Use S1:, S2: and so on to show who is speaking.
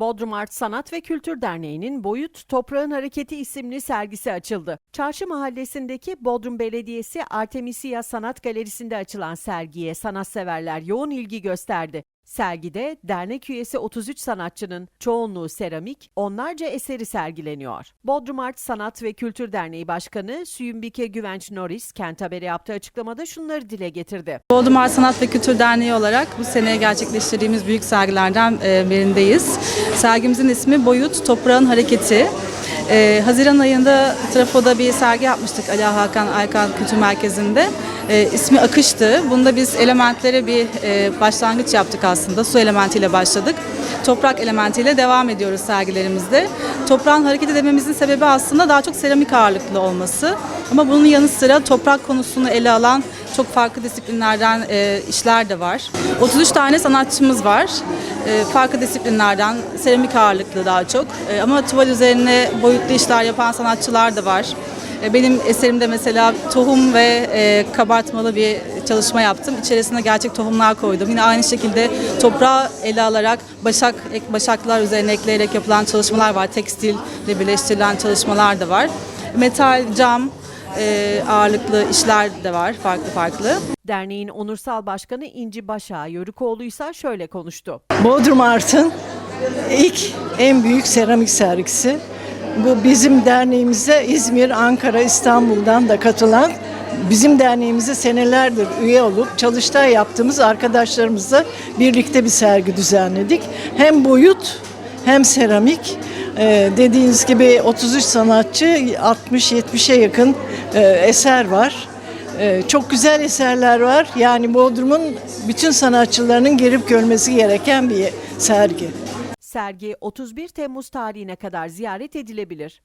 S1: Bodrum Art Sanat ve Kültür Derneği'nin Boyut Toprağın Hareketi isimli sergisi açıldı. Çarşı Mahallesi'ndeki Bodrum Belediyesi Artemisia Sanat Galerisi'nde açılan sergiye sanatseverler yoğun ilgi gösterdi. Sergide dernek üyesi 33 sanatçının çoğunluğu seramik, onlarca eseri sergileniyor. Bodrum Art Sanat ve Kültür Derneği Başkanı Süyümbike Güvenç Norris, Kent Haber'e yaptığı açıklamada şunları dile getirdi.
S2: Bodrum Art Sanat ve Kültür Derneği olarak bu sene gerçekleştirdiğimiz büyük sergilerden e, birindeyiz. Sergimizin ismi Boyut Toprağın Hareketi. Ee, Haziran ayında Trafo'da bir sergi yapmıştık Ali Hakan Aykan Kültür Merkezi'nde. Ee, ismi Akış'tı. Bunda biz elementlere bir e, başlangıç yaptık aslında. Su elementiyle başladık. Toprak elementiyle devam ediyoruz sergilerimizde. Toprağın hareket edememizin sebebi aslında daha çok seramik ağırlıklı olması. Ama bunun yanı sıra toprak konusunu ele alan çok farklı disiplinlerden e, işler de var. 33 tane sanatçımız var. E, farklı disiplinlerden, seramik ağırlıklı daha çok. E, ama tuval üzerine boyutlu işler yapan sanatçılar da var. E, benim eserimde mesela tohum ve e, kabartmalı bir çalışma yaptım. İçerisine gerçek tohumlar koydum. Yine aynı şekilde toprağı ele alarak başak başaklar üzerine ekleyerek yapılan çalışmalar var. Tekstille birleştirilen çalışmalar da var. Metal, cam, e, ağırlıklı işler de var farklı farklı.
S1: Derneğin onursal başkanı İnci Başa Yörükoğlu ise şöyle konuştu.
S3: Bodrum Art'ın ilk en büyük seramik sergisi. Bu bizim derneğimize İzmir, Ankara, İstanbul'dan da katılan bizim derneğimize senelerdir üye olup çalıştay yaptığımız arkadaşlarımızla birlikte bir sergi düzenledik. Hem boyut hem seramik Ee, dediğiniz gibi 33 sanatçı 60-70'e yakın e, eser var. Ee, çok güzel eserler var. Yani Bodrum'un bütün sanatçılarının gelip görmesi gereken bir sergi.
S1: Sergi 31 Temmuz tarihine kadar ziyaret edilebilir.